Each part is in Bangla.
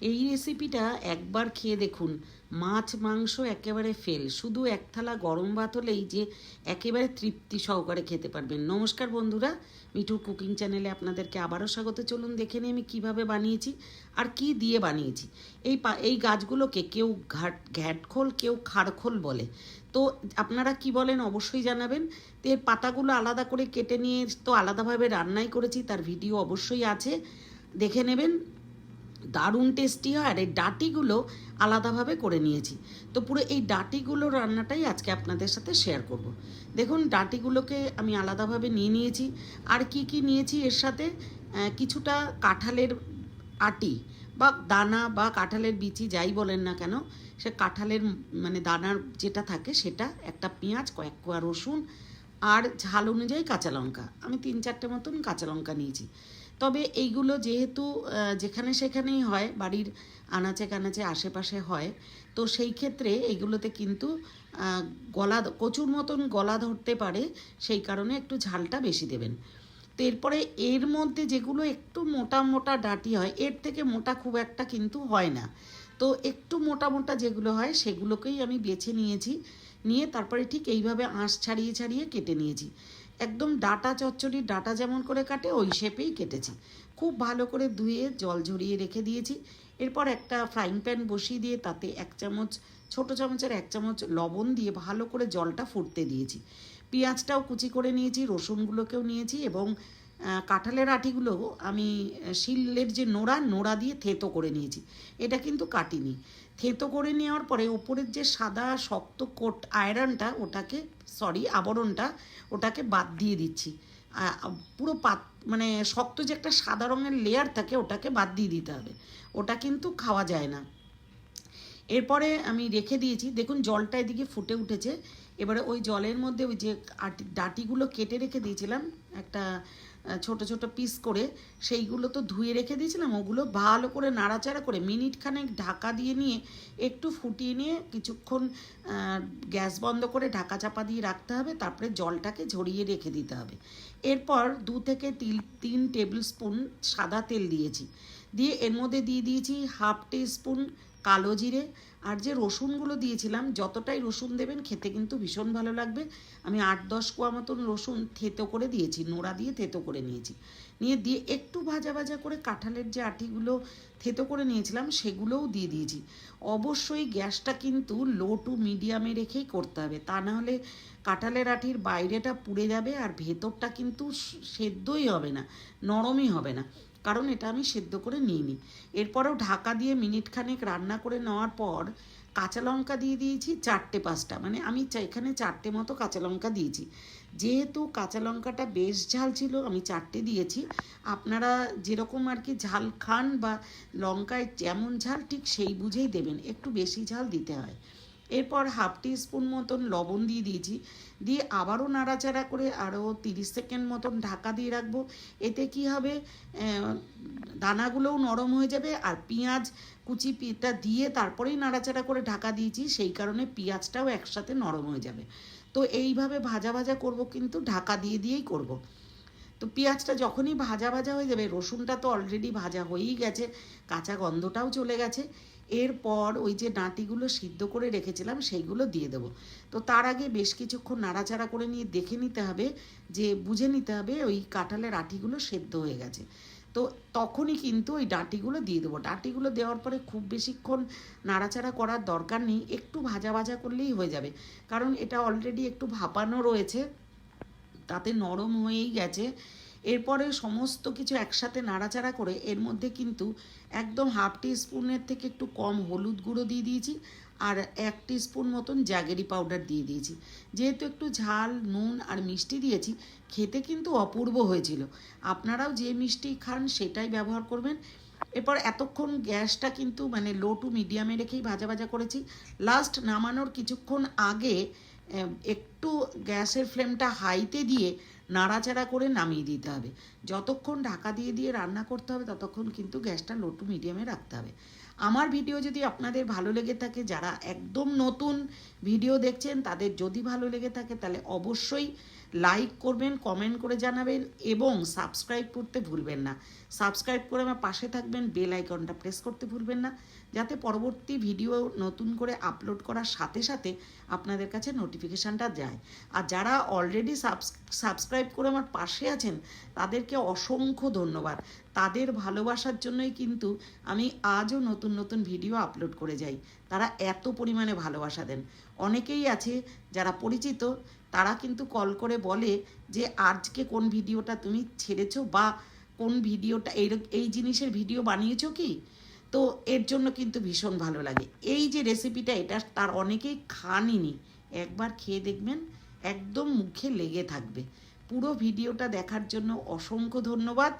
এই রেসিপিটা একবার খেয়ে দেখুন। মাছ, মাংস একেবারে ফেল শুধু এক থালা গরম ভাত হলেই যে একেবারে তৃপ্তি সহকারে খেতে পারবেন। নমস্কার বন্ধুরা মিঠুর কুকিং চ্যানেলে আপনাদেরকে আবারও স্বাগত। চলুন দেখে নিই আমি কীভাবে বানিয়েছি আর কি দিয়ে বানিয়েছি। এই পা, এই গাছগুলোকে কেউ ঘাট, ঘ্যাটখোল, কেউ খাড়খোল বলে। তো আপনারা কি বলেন অবশ্যই জানাবেন। তো এর পাতাগুলো আলাদা করে কেটে নিয়ে তো আলাদাভাবে রান্নাই করেছি, তার ভিডিও অবশ্যই আছে। দেখে নেবেন। দারুণ টেস্টি হয় আর এই ডাটিগুলো আলাদাভাবে করে নিয়েছি। তো পুরো এই ডাটিগুলো রান্নাটাই আজকে আপনাদের সাথে শেয়ার করব। দেখুন, ডাটিগুলোকে আমি আলাদাভাবে নিয়ে নিয়েছি। আর কি কি নিয়েছি এর সাথে? কিছুটা কাঁঠালের আটি বা দানা বা কাঁঠালের বিচি যাই বলেন না কেন, সে কাঁঠালের মানে দানার যেটা থাকে সেটা, একটা পেঁয়াজ, কয়েক কোয়া রসুন আর ঝাল অনুযায়ী কাঁচা লঙ্কা। আমি তিন চারটে মতন কাঁচা লঙ্কা নিয়েছি। তবে এইগুলো যেহেতু যেখানে সেখানেই হয়, বাড়ির আনাচে কানাচে আশেপাশে হয়, তো সেই ক্ষেত্রে এগুলোতে কিন্তু গলা কচুর মতন গলা ধরতে পারে, সেই কারণে একটু ঝালটা বেশি দেবেন। তো এরপরে এর মধ্যে যেগুলো একটু মোটা মোটা ডাঁটি হয়, এর থেকে মোটা খুব একটা কিন্তু হয় না। তো একটু মোটা মোটা যেগুলো হয়, সেগুলোকেই আমি বেছে নিয়েছি, নিয়ে তারপরে ঠিক এইভাবে আঁশ ছাড়িয়ে ছাড়িয়ে কেটে নিয়েছি। একদম ডাটা চচ্চড়ির ডাটা যেমন করে কাটে, ওই শেপেই কেটেছি। খুব ভালো করে ধুয়ে, জল ঝরিয়ে রেখে দিয়েছি। এরপর একটা ফ্রাইং প্যান বসিয়ে দিয়ে তাতে এক চামচ, ছোট চামচের এক চামচ লবণ দিয়ে ভালো করে জলটা ফুটতে দিয়েছি। পেঁয়াজটাও কুচি করে নিয়েছি, রসুনগুলোকেও নিয়েছি এবং কাঁঠালের আটিগুলো আমি শিলের যে নোড়া নোড়া দিয়ে থেতো করে নিয়েছি। এটা কিন্তু কাটিনি। থেতো করে নেওয়ার পরে ওপরের যে সাদা শক্ত কোট আয়রনটা, ওটাকে সরি আবরণটা, ওটাকে বাদ দিয়ে দিচ্ছি। পুরো পাত মানে শক্ত যে একটা সাদা রঙের লেয়ার থাকে, ওটাকে বাদ দিয়ে দিতে হবে। ওটা কিন্তু খাওয়া যায় না। এরপরে আমি রেখে দিয়েছি। দেখুন, জলটা এদিকে ফুটে উঠেছে। এবারে ওই জলের মধ্যে ওই যে আটি, ডাটিগুলো কেটে রেখে দিয়েছিলাম, একটা ছোট ছোট পিস করে সেইগুলো তো ধুয়ে রেখে দিয়েছিলাম, ওগুলো ভালো করে নাড়াচাড়া করে মিনিট খানেক ঢাকা দিয়ে নিয়ে একটু ফুটিয়ে নিয়ে কিছুক্ষণ গ্যাস বন্ধ করে ঢাকা চাপা দিয়ে রাখতে হবে, তারপরে জলটাকে ঝরিয়ে রেখে দিতে হবে। এরপর দু থেকে তিন তিন টেবিল স্পুন সাদা তেল দিয়েছি। দিয়ে এর মধ্যে দিয়ে দিয়েছি হাফ টি স্পুন কালো জিরে আর যে রসুনগুলো দিয়েছিলাম, যতটাই রসুন দেবেন খেতে কিন্তু ভীষণ ভালো লাগবে। আমি আট দশ কোয়া মতন রসুন থেতো করে দিয়েছি, নোড়া দিয়ে থেতো করে নিয়েছি। নিয়ে দিয়ে একটু ভাজা ভাজা করে কাঁঠালের যে আটিগুলো থেতো করে নিয়েছিলাম, সেগুলোও দিয়ে দিয়েছি। অবশ্যই গ্যাসটা কিন্তু লো টু মিডিয়ামে রেখেই করতে হবে, তা না হলে কাঁঠালের আটির বাইরেটা পুড়ে যাবে আর ভেতরটা কিন্তু সেদ্ধই হবে না, নরমই হবে না। কারণ এটা আমি সেদ্ধ করে নিইনি। এরপরেও ঢাকা দিয়ে মিনিট খানেক রান্না করে নেওয়ার পর কাঁচা লঙ্কা দিয়ে দিয়েছি চারটে পাঁচটা। মানে আমি এখানে চারটে মতো কাঁচা লঙ্কা দিয়েছি। যেহেতু কাঁচা লঙ্কাটা বেশ ঝাল ছিল, আমি চারটে দিয়েছি। আপনারা যেরকম আর কি ঝাল খান বা লঙ্কায় যেমন ঝাল, ঠিক সেই বুঝেই দেবেন। একটু বেশি ঝাল দিতে হয়। এরপর হাফ স্পুন মতন লবণ দিয়ে দিয়েছি। দিয়ে আবারও নাড়াচাড়া করে আরও তিরিশ সেকেন্ড মতন ঢাকা দিয়ে রাখব। এতে কি হবে? দানাগুলোও নরম হয়ে যাবে আর পেঁয়াজ কুচি পিটা দিয়ে তারপরেই নাড়াচাড়া করে ঢাকা দিয়েছি। সেই কারণে পেঁয়াজটাও একসাথে নরম হয়ে যাবে। তো এইভাবে ভাজা ভাজা করব কিন্তু ঢাকা দিয়ে দিয়েই করব। তো পেঁয়াজটা যখনই ভাজা ভাজা হয়ে যাবে, রসুনটা তো অলরেডি ভাজা হয়েই গেছে, কাঁচা গন্ধটাও চলে গেছে। এরপর ওই যে ডাঁটিগুলো সিদ্ধ করে রেখেছিলাম, সেইগুলো দিয়ে দেবো। তো তার আগে বেশ কিছুক্ষণ নাড়াচাড়া করে নিয়ে দেখে নিতে হবে, যে বুঝে নিতে হবে ওই কাঁঠালের আটিগুলো সেদ্ধ হয়ে গেছে। তো তখনই কিন্তু ওই ডাঁটিগুলো দিয়ে দেবো। ডাঁটিগুলো দেওয়ার পরে খুব বেশিক্ষণ নাড়াচাড়া করার দরকার নেই, একটু ভাজা ভাজা করলেই হয়ে যাবে। কারণ এটা অলরেডি একটু ভাপানো রয়েছে, তাতে নরম হয়েই গেছে। এরপরে সমস্ত কিছু একসাথে নাড়াচাড়া করে এর মধ্যে কিন্তু একদম হাফ টি স্পুনের থেকে একটু কম হলুদ গুঁড়ো দিয়ে দিয়েছি আর এক স্পুন মতন জ্যাগেরি পাউডার দিয়ে দিয়েছি। যেহেতু একটু ঝাল, নুন আর মিষ্টি দিয়েছি, খেতে কিন্তু অপূর্ব হয়েছিল। আপনারাও যে মিষ্টি খান সেটাই ব্যবহার করবেন। এরপর এতক্ষণ গ্যাসটা কিন্তু মানে লো টু মিডিয়ামে রেখেই ভাজা ভাজা করেছি। লাস্ট নামানোর কিছুক্ষণ আগে একটু গ্যাসের ফ্লেমটা হাইতে দিয়ে নাড়াচাড়া করে নামিয়ে দিতে হবে। যতক্ষণ ঢাকা দিয়ে দিয়ে রান্না করতে হবে, ততক্ষণ কিন্তু গ্যাসটা লো টু মিডিয়ামে রাখতে হবে। আমার ভিডিও যদি আপনাদের ভালো লেগে থাকে, যারা একদম নতুন ভিডিও দেখছেন, তাদের যদি ভালো লেগে থাকে, তাহলে অবশ্যই লাইক করবেন কমেন্ট করে জানাবেন এবং সাবস্ক্রাইব করতে ভুলবেন না। সাবস্ক্রাইব করে আমার পাশে থাকবেন বেল আইকনটা প্রেস করতে ভুলবেন না, যাতে পরবর্তী ভিডিও নতুন করে আপলোড করার সাথে সাথে আপনাদের কাছে নোটিফিকেশানটা যায়। আর যারা অলরেডি সাবস্ক্রাইব করে আমার পাশে আছেন, তাদেরকে অসংখ্য ধন্যবাদ। তাদের ভালোবাসার জন্যই কিন্তু আমি আজও নতুন নতুন ভিডিও আপলোড করে যাই। তারা এত পরিমাণে ভালোবাসা দেন। অনেকেই আছে যারা পরিচিত তারা কিন্তু কল করে বলে যে, আজকে কোন ভিডিওটা তুমি ছেড়েছো বা কোন ভিডিওটা, এই এই জিনিসের ভিডিও বানিয়েছো কি? তো এর জন্য কিন্তু ভীষণ ভালো লাগে। এই যে রেসিপিটা এটা তার অনেকেই খানইনি একবার খেয়ে দেখবেন, একদম মুখে লেগে থাকবে। পুরো ভিডিওটা দেখার জন্য অসংখ্য ধন্যবাদ।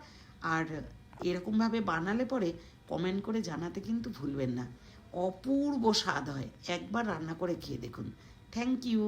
আর এরকমভাবে বানালে পরে কমেন্ট করে জানাতে কিন্তু ভুলবেন না। অপূর্ব স্বাদ হয়। একবার রান্না করে খেয়ে দেখুন। Thank you